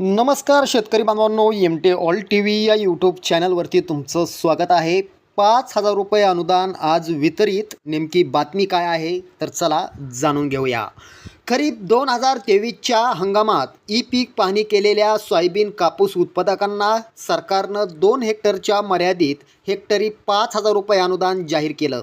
नमस्कार शेतकरी बांधवांनो M T all T V या यूट्यूब चॅनलवरती तुमचं स्वागत आहे. पाच हजार रुपये अनुदान आज वितरित. नेमकी बातमी काय आहे? तर चला जाणून घेऊया. खरीप दोन हजार तेवीसच्या हंगामात ई पीक पाहणी केलेल्या सोयाबीन कापूस उत्पादकांना सरकारनं दोन हेक्टरच्या मर्यादित हेक्टरी पाच हजार रुपये अनुदान जाहीर केलं.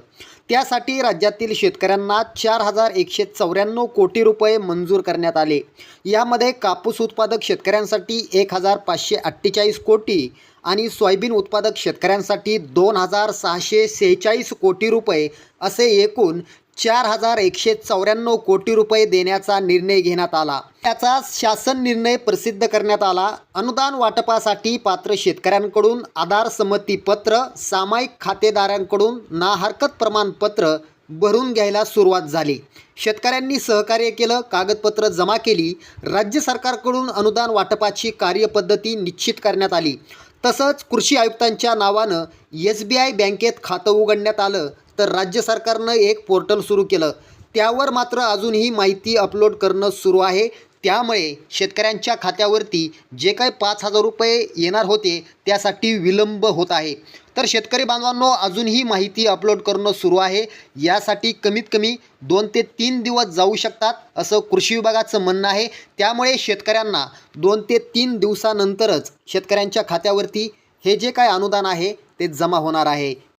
त्यासाठी राज्यातील शेतकऱ्यांना चार हजार एकशे चौऱ्याण्णव कोटी रुपये मंजूर करण्यात आले. यामध्ये कापूस उत्पादक शेतकऱ्यांसाठी एक हजार पाचशे अठ्ठेचाळीस कोटी आणि सोयाबीन उत्पादक शेतकऱ्यांसाठी दोन हजार सहाशे सेहेचाळीस कोटी रुपये असे एकूण चार हजार एकशे चौऱ्याण्णव कोटी रुपये देण्याचा निर्णय घेण्यात आला. त्याचा शासन निर्णय प्रसिद्ध करण्यात आला. अनुदान वाटपासाठी पात्र शेतकऱ्यांकडून आधार संमती पत्र सामायिक खातेदारांकडून ना हरकत प्रमाणपत्र भरून घ्यायला सुरुवात झाली. शेतकऱ्यांनी सहकार्य केलं कागदपत्र जमा केली. राज्य सरकारकडून अनुदान वाटपाची कार्यपद्धती निश्चित करण्यात आली. तसंच कृषी आयुक्तांच्या नावानं एस बी आय बँकेत खातं उघडण्यात आलं. तर राज्य सरकारनं एक पोर्टल सुरू केलं. त्यावर मात्र अजूनही माहिती अपलोड करणं सुरू आहे. त्यामुळे शेतकऱ्यांच्या खात्यावरती जे काही पाच हजार रुपये येणार होते त्यासाठी विलंब होत आहे. तर शेतकरी बांधवांनो अजूनही माहिती अपलोड करणं सुरू आहे. यासाठी कमीत कमी दोन ते तीन दिवस जाऊ शकतात असं कृषी विभागाचं म्हणणं आहे. त्यामुळे शेतकऱ्यांना दोन ते तीन दिवसानंतरच शेतकऱ्यांच्या खात्यावरती हे जे काय अनुदान आहे ते जमा होणार आहे.